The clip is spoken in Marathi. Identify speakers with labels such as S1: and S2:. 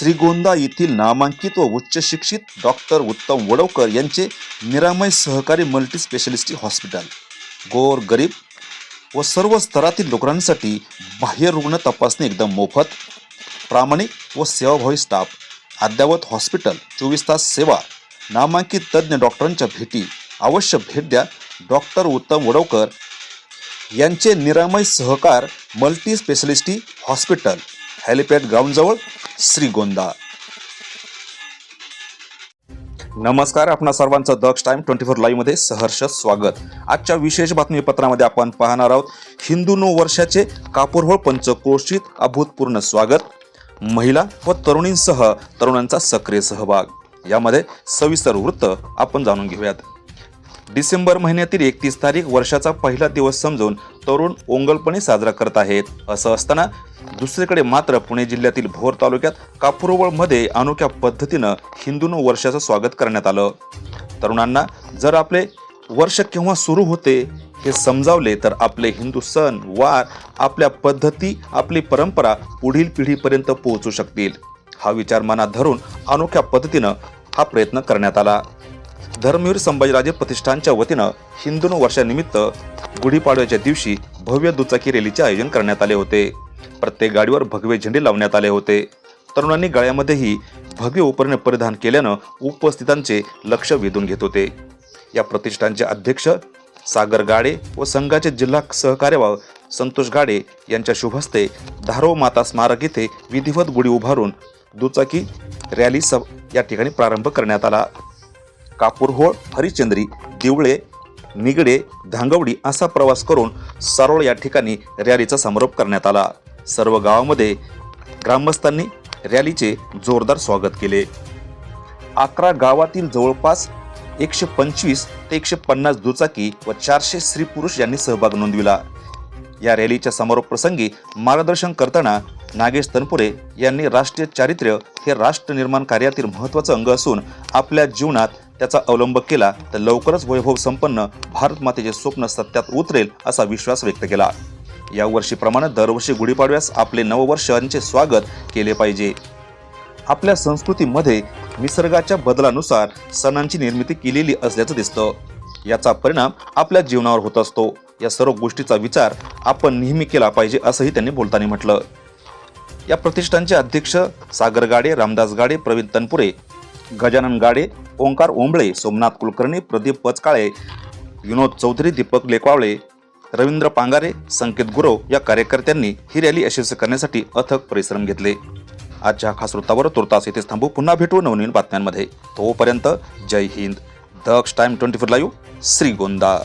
S1: श्रीगोंदा येथील नामांकित व उच्च शिक्षित डॉक्टर उत्तम वडवकर यांचे निरामय सहकारी मल्टी स्पेशालिटी हॉस्पिटल. गोर गरीब व सर्व स्तरातील लोकांसाठी बाह्य रुग्ण तपासणी एकदम मोफत प्रामाणिक व सेवाभावी स्टाफ. अद्ययावत हॉस्पिटल चोवीस तास सेवा. नामांकित तज्ज्ञ डॉक्टरांच्या भेटी. अवश्य भेट द्या. डॉक्टर उत्तम वडवकर यांचे Niramay Sahakar multi speciality hospital. Helipad ग्राउंडजवळ Shrigonda. नमस्कार आपणा सर्वांचं दक्ष टाइम ट्वेंटी फोर लाईव्हमध्ये सहर्ष स्वागत. आजच्या विशेष बातमीपत्रामध्ये आपण पाहणार आहोत हिंदू नऊ वर्षाचे कापूरहोळ पंचक्रोशीत अभूतपूर्ण स्वागत. महिला व तरुणींसह तरुणांचा सक्रिय सहभाग. यामध्ये सविस्तर वृत्त आपण जाणून घेऊयात. डिसेंबर महिन्यातील एकतीस तारीख वर्षाचा पहिला दिवस समजून तरुण ओंगलपणे साजरा करत आहेत. असं असताना दुसरीकडे मात्र पुणे जिल्ह्यातील भोर तालुक्यात कापुरवळमध्ये अनोख्या पद्धतीनं हिंदू वर्षाचं स्वागत करण्यात आलं. तरुणांना जर आपले वर्ष केव्हा सुरू होते हे समजावले तर आपले हिंदू सण वार आपल्या पद्धती आपली परंपरा पुढील पिढीपर्यंत पोहोचू शकतील. हा विचार मनात धरून अनोख्या पद्धतीनं हा प्रयत्न करण्यात आला. धर्मवीर संभाजीराजे प्रतिष्ठानच्या वतीनं हिंदू वर्षानिमित्त गुढीपाडव्याच्या दिवशी भव्य दुचाकी रॅलीचे आयोजन करण्यात आले होते. प्रत्येक गाडीवर भगवे झेंडे लावण्यात आले होते. तरुणांनी गळ्यामध्येही भगवे उपरणे परिधान केल्यानं उपस्थितांचे लक्ष वेधून घेत होते. या प्रतिष्ठानचे अध्यक्ष सागर गाडे व संघाचे जिल्हा सहकार्यवाह संतोष गाडे यांच्या शुभहस्ते धारो माता स्मारक येथे विधिवत गुढी उभारून दुचाकी रॅली सब या ठिकाणी प्रारंभ करण्यात आला. कापूरहोळ हरिचंद्री दिवळे निगडे धांगवडी असा प्रवास करून सारोळ या ठिकाणी रॅलीचा समारोप करण्यात आला. सर्व गावामध्ये ग्रामस्थांनी रॅलीचे जोरदार स्वागत केले. अकरा गावातील जवळपास एकशे पंचवीस ते एकशे पन्नास दुचाकी व चारशे स्त्री पुरुष यांनी सहभाग नोंदविला. या रॅलीच्या समारोप प्रसंगी मार्गदर्शन करताना नागेश तनपुरे यांनी राष्ट्रीय चारित्र्य हे राष्ट्र निर्माण कार्यातील महत्त्वाचं अंग असून आपल्या जीवनात त्याचा अवलंब केला तर लवकरच वैभव संपन्न भारत मातेचे स्वप्न सत्यात उतरेल असा विश्वास व्यक्त केला. यावर्षीप्रमाणे दरवर्षी गुढीपाडव्यास आपले नववर्षांचे स्वागत केले पाहिजे. आपल्या संस्कृतीमध्ये निसर्गाच्या बदलानुसार सणांची निर्मिती केलेली असल्याचं दिसतं. याचा परिणाम आपल्या जीवनावर होत असतो. या सर्व गोष्टीचा विचार आपण नेहमी केला पाहिजे असंही त्यांनी बोलताना म्हटलं. या प्रतिष्ठानचे अध्यक्ष सागर गाडे रामदास गाडे प्रवीण तनपुरे गजानन गाडे ओंकार ओंबळे सोमनाथ कुलकर्णी प्रदीप पचकाळे विनोद चौधरी दीपक लेकवावळे रवींद्र पांगारे संकेत गुरव या कार्यकर्त्यांनी ही रॅली यशस्वी करण्यासाठी अथक परिश्रम घेतले. आजच्या खास वृत्तावर तुर्तास येथेच थांबू. पुन्हा भेटू नवनवीन बातम्यांमध्ये. तोपर्यंत जय Hind. Daksh time twenty four live Shrigonda.